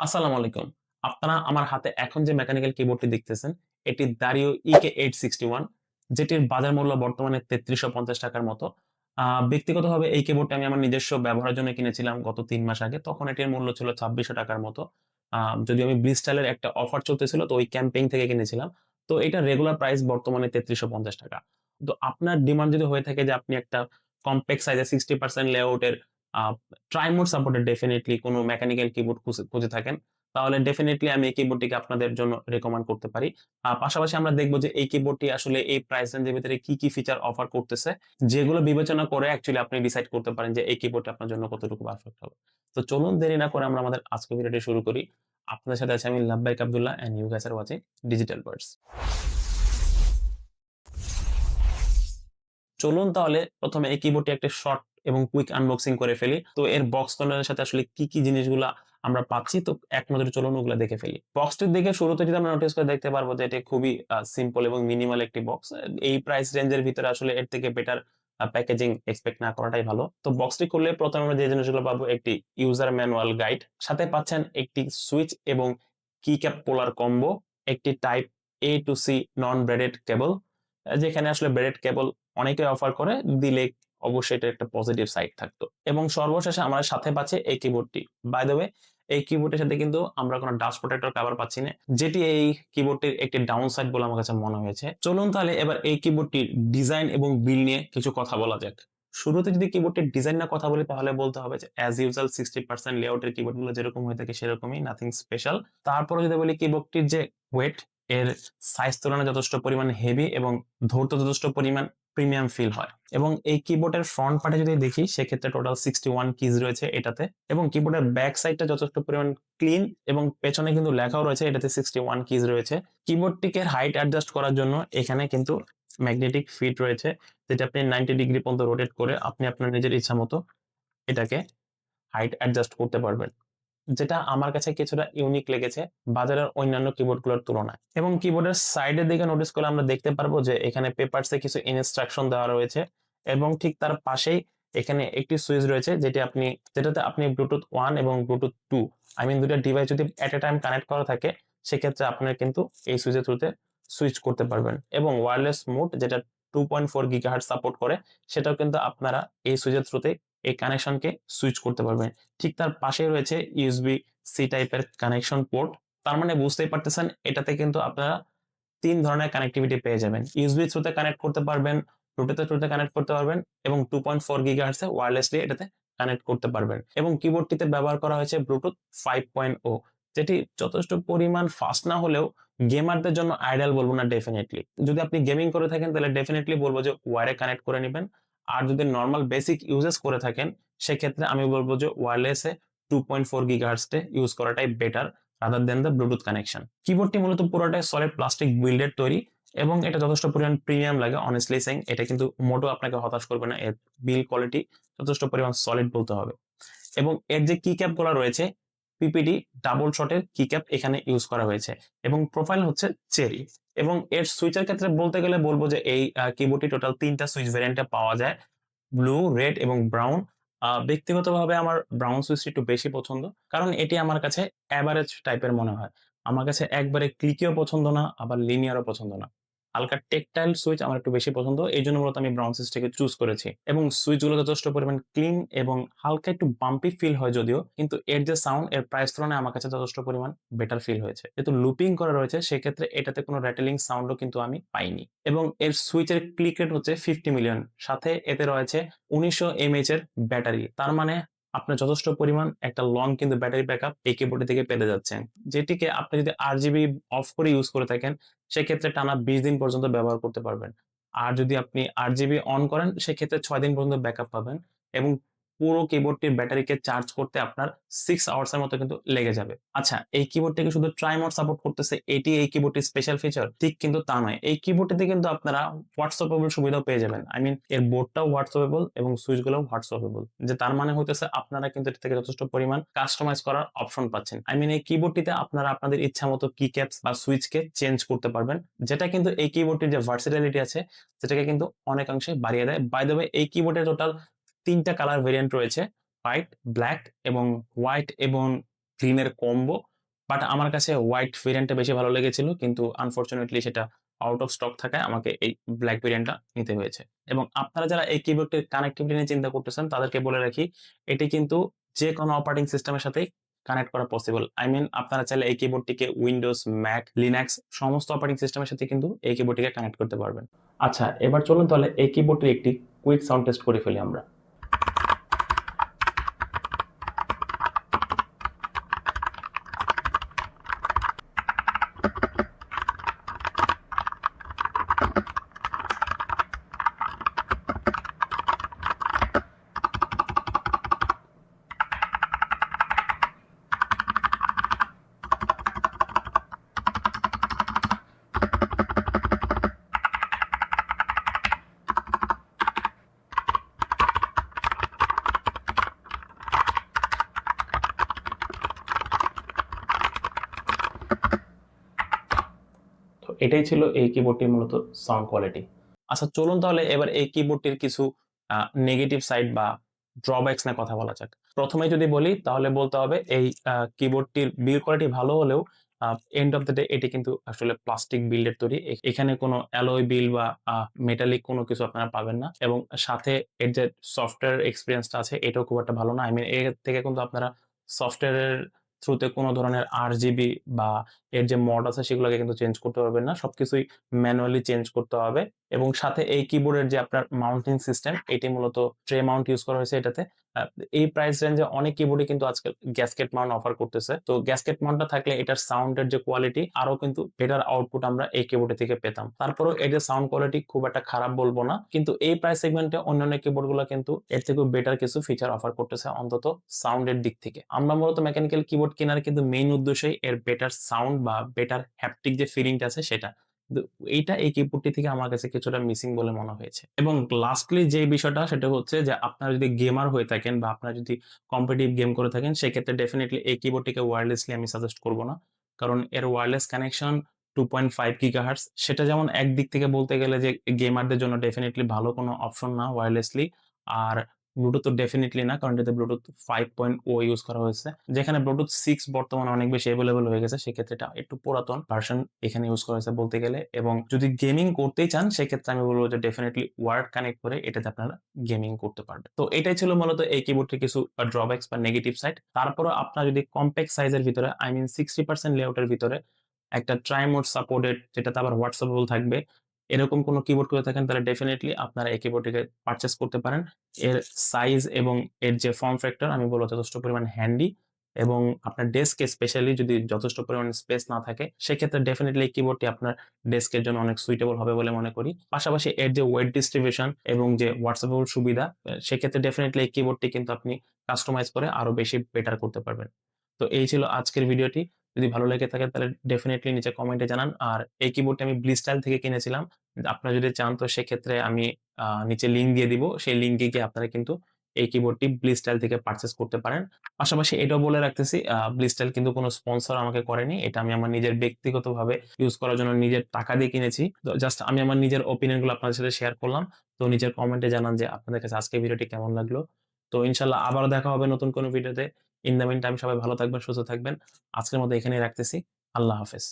আসসালামু আলাইকুম। আপনারা আমার হাতে এখন যে মেকানিক্যাল কিবোর্ডটি দেখতেছেন, এটি দারিও ইকে 861 যেটির বাজার মূল্য বর্তমানে ৳৩৩৫০ টাকার মতো। ব্যক্তিগতভাবে এই কিবোর্ডটি আমি আমার নিজস্ব ব্যবহারের জন্য কিনেছিলাম গত তিন মাস আগে। তখন এটির মূল্য ছিল ৳২৬০০ টাকার মতো। আ যদিও আমি ব্লিস্টাইলের একটা অফার চলতেছিল তো ওই ক্যাম্পেইন থেকে কিনেছিলাম। তো এটা রেগুলার প্রাইস বর্তমানে ৳৩৩৫০ টাকা। তো আপনার ডিমান্ড যদি হয়ে থাকে যে আপনি একটা কম্প্যাক্ট সাইজে সিক্সটি পার্সেন্ট লেআউটের ট্রাই-মোড সাপোর্টেড ডেফিনিটলি কোনো মেকানিক্যাল কিবোর্ড খুঁজে থাকেন, তাহলে ডেফিনিটলি আমি এই কিবোর্ডটিকে আপনাদের জন্য রেকমেন্ড করতে পারি। পাশাপাশি আমরা দেখব যে এই কিবোর্ডটি আসলে এই প্রাইস রেঞ্জের ভিতরে কি, কি ফিচার অফার করতেছে, যেগুলো বিবেচনা করে অ্যাকচুয়ালি আপনি ডিসাইড করতে পারেন যে এই কিবোর্ডটা আপনার জন্য কতটুকু পারফেক্ট হবে। তো চলুন দেরি না করে আমরা আমাদের আজকের ভিডিওটি শুরু করি। আপনাদের সাথে আছি আমি Labbaik Abdullah and you guys are watching digital birds. চলুন তাহলে প্রথমে এই কিবোর্ডটি একটা শর্ট এবং কুইক আনবক্সিং করে ফেলি। তো এর বক্স কন্টেন্টের সাথে আসলে কি, কি জিনিসগুলা আমরা পাচ্ছি তো এক নজরে চলুন ওগুলা দেখে ফেলি। বক্সটির দিকে শুরুতে যদি আমরা নোটিস করে দেখতে পারব যে এটি খুবই সিম্পল এবং মিনিমাল একটি বক্স। এই প্রাইস রেঞ্জের ভিতরে আসলে এর থেকে বেটার প্যাকেজিং এক্সপেক্ট না করাটাই ভালো। তো বক্সটি খুললে প্রথমে আমরা যে জিনিসগুলো পাবো একটি ইউজার ম্যানুয়াল গাইড, সাথে পাচ্ছেন একটি সুইচ এবং কি ক্যাপ পোলার কম্বো, একটি type A to C non braided cable, যেখানে আসলে ব্রেডেড কেবল অনেকেই অফার করে, দিলে অবশ্যই এটা একটা পজিটিভ সাইড থাকতো। এবং সর্বশেষে আমরা সাথে পাচ্ছে এই কিবোর্ডটি। বাই দ্য ওয়ে এই কিবোর্ডের সাথে কিন্তু আমরা কোনো ডাস্ট প্রোটেক্টর কভার পাচ্ছি না। যেটি এই কিবোর্ডটির একটি ডাউন সাইড বলে আমার কাছে মনে হয়েছে। চলুন তাহলে এবার এই কিবোর্ডটির ডিজাইন এবং বিল নিয়ে কিছু কথা বলা যাক। শুরুতে যদি কিবোর্ডটির ডিজাইন না কথা বলি তাহলে বলতে হবে যে অ্যাজ ইউজুয়াল 60% লেআউটের কিবোর্ডগুলো যেরকম হয়ে থাকে সেরকমই, নাথিং স্পেশাল। তারপরে যদি বলি কিবোর্ডটির যে ওয়েট, এর সাইজ তুলনায় যথেষ্ট পরিমাণ হেভি এবং ধরতে যথেষ্ট পরিমাণ প্রিমিয়াম ফিল হয়। এবং এই কিবোর্ডের ফ্রন্ট পার্টে যদি দেখি, সেক্ষেত্রে টোটাল 61 কিজ রয়েছে এটাতে এবং কিবোর্ডের ব্যাক সাইডটা যথেষ্ট পরিমাণ ক্লিন এবং পেছনে কিন্তু লেখাও রয়েছে, এটাতে 61 কিজ রয়েছে। কিবোর্ডটিকে হাইট অ্যাডজাস্ট করার জন্য এখানে কিন্তু ম্যাগনেটিক ফিট রয়েছে, যেটা আপনি 90 ডিগ্রি পর্যন্ত রোটেট করে আপনি আপনার নিজের ইচ্ছামতো এটাকে হাইট অ্যাডজাস্ট করতে পারবেন। যেটা আমার কাছে কিছুটা ইউনিক লেগেছে বাজারের অন্যান্য কিবোর্ডগুলোর তুলনায়। এবং কিবোর্ডের সাইডের দিকে নোটিস করলে আমরা দেখতে পারব যে এখানে পেপারসে কিছু ইনস্ট্রাকশন দেওয়া রয়েছে এবং ঠিক তার পাশেই এখানে একটি সুইচ রয়েছে যেটি আপনি, যেটাতে আপনি ব্লুটুথ ওয়ান এবং ব্লুটুথ টু আই মিন ২ টা ডিভাইস যদি এট এ টাইম কানেক্ট করা থাকে, সেক্ষেত্রে আপনারা কিন্তু এই সুইচের থ্রুতে সুইচ করতে পারবেন। এবং ওয়্যারলেস মোড যেটা 2.4 গিগাহার্টজ সাপোর্ট করে, সেটাও কিন্তু আপনারা এই সুইচের থ্রুতে এই কানেকশনকে সুইচ করতে পারবেন। ঠিক তার পাশে রয়েছে ইউএসবি সি টাইপের কানেকশন পোর্ট। তার মানে বুঝতেই পারতেছেন এটাতে কিন্তু আপনারা তিন ধরনের কানেক্টিভিটি পেয়ে যাবেন। ইউএসবি থ্রুতে কানেক্ট করতে পারবেন, ব্লুটুথের থ্রুতে কানেক্ট করতে পারবেন এবং 2.4 গিগাহার্টজ এ ওয়্যারলেসলি এটাতে কানেক্ট করতে পারবেন। এবং কিবোর্ডটিতে ব্যবহার করা হয়েছে ব্লুটুথ 5.0 যেটি যথেষ্ট পরিমাণ ফাস্ট না হলেও গেমারদের জন্য আইডিয়াল বলব না ডেফিনেটলি যদি আপনি গেমিং করে থাকেন তাহলে ডেফিনিটলি বলব যে ওয়্যারে কানেক্ট করে নিবেন। আর যদি নর্মাল বেসিক ইউজেস করে থাকেন, সেক্ষেত্রে আমি বলব যে ওয়্যারলেসে 2.4 গিগাহার্টজ এ ইউজ করাটাই better rather than the bluetooth connection. কিবোর্ডটি মূলত পুরোটাই সলিড প্লাস্টিক বিল্ডের তৈরি এবং এটা যথেষ্ট পরিমাণ প্রিমিয়াম লাগে অনেস্টলি সেইং এটা কিন্তু মোটেও আপনাকে হতাশ করবে না। এর বিল কোয়ালিটি যথেষ্ট পরিমাণ সলিড বলতে হবে। এবং এর যে কি ক্যাপগুলো রয়েছে পিপিডি ডাবল শটের কি ক্যাপ এখানে ইউজ করা হয়েছে এবং প্রোফাইল হচ্ছে চেরি এবং এর সুইচের ক্ষেত্রে বলতে গেলে বলব যে এই কিবোর্ডটি টোটাল ৩ টা সুইচ ভ্যারিয়েন্টে পাওয়া যায়। ব্লু, রেড এবং ব্রাউন। ব্যক্তিগতভাবে আমার ব্রাউন সুইচটি একটু বেশি পছন্দ। কারণ এটি আমার কাছে অ্যাভারেজ টাইপের মনে হয়। আমার কাছে একবারে ক্লিকেও পছন্দ না আবার লিনিয়ারও পছন্দ না। হালকা টেকটাইল সুইচ আমার একটু বেশি পছন্দ। এই জন্য মূলত আমি ব্রাউন সুইচটাকে চুজ করেছি। এবং সুইচগুলো যথেষ্ট পরিমাণ ক্লিন এবং হালকা একটু বাম্পি ফিল হয় যদিও, কিন্তু এর যে সাউন্ড এর প্রাইস তুলনায় আমার কাছে যথেষ্ট পরিমাণ বেটার ফিল হয়েছে। যেহেতু লুপিং করা রয়েছে, সেক্ষেত্রে এটাতে কোনো র্যাটেলিং সাউন্ডও কিন্তু আমি পাইনি। এবং এর সুইচের ক্লিক রেট হচ্ছে 50 মিলিয়ন সাথে এতে রয়েছে ১৯০০ এমএএইচ এর ব্যাটারি। তার মানে আপনার যথেষ্ট পরিমাণ একটা লং কিন্তু ব্যাটারি ব্যাকআপ এই কিবোর্ডটি থেকে পেতে যাচ্ছেন। যেটিকে আপনি যদি আরজিবি অফ করে ইউজ করে থাকেন সেক্ষেত্রে টানা ২০ দিন পর্যন্ত ব্যবহার করতে পারবেন। আর যদি আপনি আরজিবি অন করেন, সেক্ষেত্রে ছয় দিন পর্যন্ত ব্যাকআপ পাবেন এবং পুরো কিবোর্ডটির ব্যাটারিকে চার্জ করতে আপনার সিক্স আওয়ার্স এর মতো কিন্তু লেগে যাবে। আচ্ছা এই কিবোর্ডটিকে শুধু ট্রাই মোড সাপোর্ট করতেছে, এটি এই কিবোর্ডটির স্পেশাল ফিচার? ঠিক কিন্তু তা নয়। এই কিবোর্ডটিতে কিন্তু আপনারা হোয়াটসঅ্যাপেবল সুবিধাও পেয়ে যাবেন। আই মিন এর বোর্ডটাও হোয়াটসঅ্যাপেবল এবং সুইচগুলোও হোয়াটসঅ্যাপেবল। যে তার মানে হইতেছে আপনারা কিন্তু এর থেকে যথেষ্ট পরিমাণ কাস্টমাইজ করার অপশন পাচ্ছেন। আই মিন এই কিবোর্ডটিতে আপনারা আপনাদের ইচ্ছা মতো কি ক্যাপস বা সুইচকে চেঞ্জ করতে পারবেন। যেটা কিন্তু এই কিবোর্ডটির যে ভার্সেটিলিটি আছে, সেটাকে কিন্তু অনেকাংশে বাড়িয়ে দেয়। বাই দ্য এই কিবোর্ডের টোটাল ৩ টা কালার ভেরিয়েন্ট রয়েছে। হোয়াইট, ব্ল্যাক এবং হোয়াইট এবং গ্রিনের কম্বো বাট আমার কাছে হোয়াইট ভেরিয়েন্টটা বেশি ভালো লেগেছিল কিন্তু আনফরচুনেটলি সেটা আউট অফ স্টক থাকায় আমাকে এই ব্ল্যাক ভেরিয়েন্টটা নিতে হয়েছে। এবং আপনারা যারা এই কিবোর্ডটির কানেক্টিভিটি নিয়ে চিন্তা করতেছেন তাদেরকে বলে রাখি এটি কিন্তু যে কোনো অপারেটিং সিস্টেমের সাথে কানেক্ট করা পসিবল আই মিন আপনারা চাইলে এই কিবোর্ডটিকে উইন্ডোজ ম্যাক লিনাক্স সমস্ত অপারেটিং সিস্টেমের সাথে কিন্তু এই কিবোর্ডটিকে কানেক্ট করতে পারবেন। আচ্ছা এবার চলুন তাহলে এই কিবোর্ডটির একটি কুইক সাউন্ড টেস্ট করে ফেলি আমরা। তো এটাই ছিল এই কিবোর্ডটির মূলত সাউন্ড কোয়ালিটি আচ্ছা চলুন তাহলে এবার এই কিবোর্ডটির কিছু নেগেটিভ সাইড বা ড্রব্যাকস নিয়ে কথা বলা যাক। প্রথমে যদি বলি, তাহলে বলতে হবে এই কিবোর্ডটির বিল কোয়ালিটি ভালো হলেও এন্ড অফ দ্য ডে এটি কিন্তু আসলে প্লাস্টিক বিল্ডের তৈরি। এখানে কোনো অ্যালয় বিল বা মেটালিক কোনো কিছু আপনারা পাবেন না। এবং সাথে এর যে সফটওয়্যার এক্সপিরিয়েন্সটা আছে, এটাও খুব একটা ভালো না। আই মিন এর থেকে কিন্তু আপনারা সফটওয়্যারের থ্রুতে কোনো ধরনের আর জিবি বা এর যে মড আছে সেগুলোকে কিন্তু চেঞ্জ করতে পারবেন না। সবকিছুই ম্যানুয়ালি চেঞ্জ করতে হবে। এবং সাথে এই কিবোর্ডের যে আপনার মাউন্টিং সিস্টেম এটি মূলত ট্রে মাউন্ট ইউজ করা হয়েছে এটাতে। এই প্রাইস রেঞ্জে অনেক কিবোর্ডে কিন্তু আজকাল গ্যাসকেট মাউন্ট অফার করতেছে। তো গ্যাসকেট মাউন্টটা থাকলে এটার সাউন্ডের যে কোয়ালিটি আরও কিন্তু বেটার আউটপুট আমরা এই কিবোর্ডে থেকে পেতাম। তারপরেও এটার সাউন্ড কোয়ালিটি খুব একটা খারাপ বলব না, কিন্তু এই প্রাইস সেগমেন্টে অন্যান্য কিবোর্ডগুলো কিন্তু এর থেকেও বেটার কিছু ফিচার অফার করতেছে অন্তত সাউন্ডের দিক থেকে। আমরা মূলত মেকানিক্যাল কিবোর্ড কেনার কিন্তু মেইন উদ্দেশ্যই এর বেটার সাউন্ড বা বেটার হ্যাপটিক যে ফিলিংটা আছে সেটা। এইটা এই কিবোর্ডটি থেকে আমার কাছে কিছুটা মিসিং বলে মনে হয়েছে। এবং লাস্টলি যে বিষয়টা, সেটা হচ্ছে যে আপনারা যদি গেমার হয়ে থাকেন বা আপনারা যদি কম্পিটিভ গেম করে থাকেন, সেক্ষেত্রে ডেফিনেটলি এই কিবোর্ডটিকে ওয়্যারলেসলি আমি সাজেস্ট করব না। কারণ এর wireless connection two point five gigahertz সেটা যেমন একদিক থেকে বলতে গেলে যে গেমারদের জন্য ডেফিনেটলি ভালো কোনো অপশন না ওয়্যারলেসলি আর ব্লুটুথ তো ডেফিনেটলি না, কারণ এটাতে bluetooth five point o use করা হয়েছে। যেখানে ব্লুটুথ সিক্স বর্তমানে অনেক বেশি অ্যাভেলেবল হয়ে গেছে, সেক্ষেত্রে এটা একটু পুরাতন ভার্সন এখানে ইউজ করা হয়েছে বলতে গেলে। এবং যদি গেমিং করতেই চান, সেক্ষেত্রে আমি বলব যে ডেফিনেটলি ওয়ার্ড কানেক্ট করে এটাতে আপনারা গেমিং করতে পারবেন। তো এটাই ছিল মূলত এই কিবোর্ডটির কিছু ড্রব্যাকস বা নেগেটিভ সাইড তারপরে আপনার যদি কম্প্যাক্ট সাইজের ভিতরে আই মিন সিক্সটি পার্সেন্ট লেআউটের ভিতরে একটা ট্রাইমোড সাপোর্টেড যেটাতে আবার হোয়াটসঅ্যাপেবল থাকবে এরকম কোনো কিবোর্ড করে থাকেন তাহলে ডেফিনেটলি আপনারা এই কিবোর্ডটিকে পারচেস করতে পারেন। এর সাইজ এবং এর যে ফর্ম ফ্যাক্টর আমি বলব যথেষ্ট পরিমাণ হ্যান্ডি এবং আপনার ডেস্কে স্পেশালি যদি যথেষ্ট পরিমাণ স্পেস না থাকে সেক্ষেত্রে ডেফিনেটলি এই কিবোর্ডটি আপনার ডেস্কের জন্য অনেক সুইটেবল হবে বলে মনে করি। পাশাপাশি এর যে ওয়েট ডিস্ট্রিবিউশন এবং যে হোয়াটসঅ্যাপেবল সুবিধা সেক্ষেত্রে ডেফিনেটলি এই কিবোর্ডটি কিন্তু আপনি কাস্টমাইজ করে আরও বেশি বেটার করতে পারবেন। তো এই ছিল আজকের ভিডিওটি যদি ভালো লেগে থাকে তাহলে ডেফিনেটলি নিচে কমেন্টে জানান। আর এই কিবোর্ডটি আমি ব্লিস্টাইল থেকে কিনেছিলাম। আপনারা যদি চান তো সেক্ষেত্রে আমি নিচে লিঙ্ক দিয়ে দিব। সেই লিঙ্কে গিয়ে আপনারা কিন্তু এই কিবোর্ডটি ব্লিস্টাইল থেকে পারচেস করতে পারেন। পাশাপাশি এটাও বলে রাখতেছি ব্লিস্টাইল কিন্তু কোনো স্পন্সর আমাকে করেনি। এটা আমি আমার নিজের ব্যক্তিগতভাবে ইউজ করার জন্য নিজের টাকা দিয়ে কিনেছি। তো জাস্ট আমি আমার নিজের ওপিনিয়নগুলো আপনাদের সাথে শেয়ার করলাম। তো নিজের কমেন্টে জানান যে আপনাদের কাছে আজকে ভিডিওটি কেমন লাগল। তো ইনশাল্লাহ আবারও দেখা হবে নতুন কোনো ভিডিওতে ইন দ্য মিন টাইম সবাই ভালো থাকবেন, সুস্থ থাকবেন। আজকের মতো এখানেই রাখতেছি। আল্লাহ হাফেজ।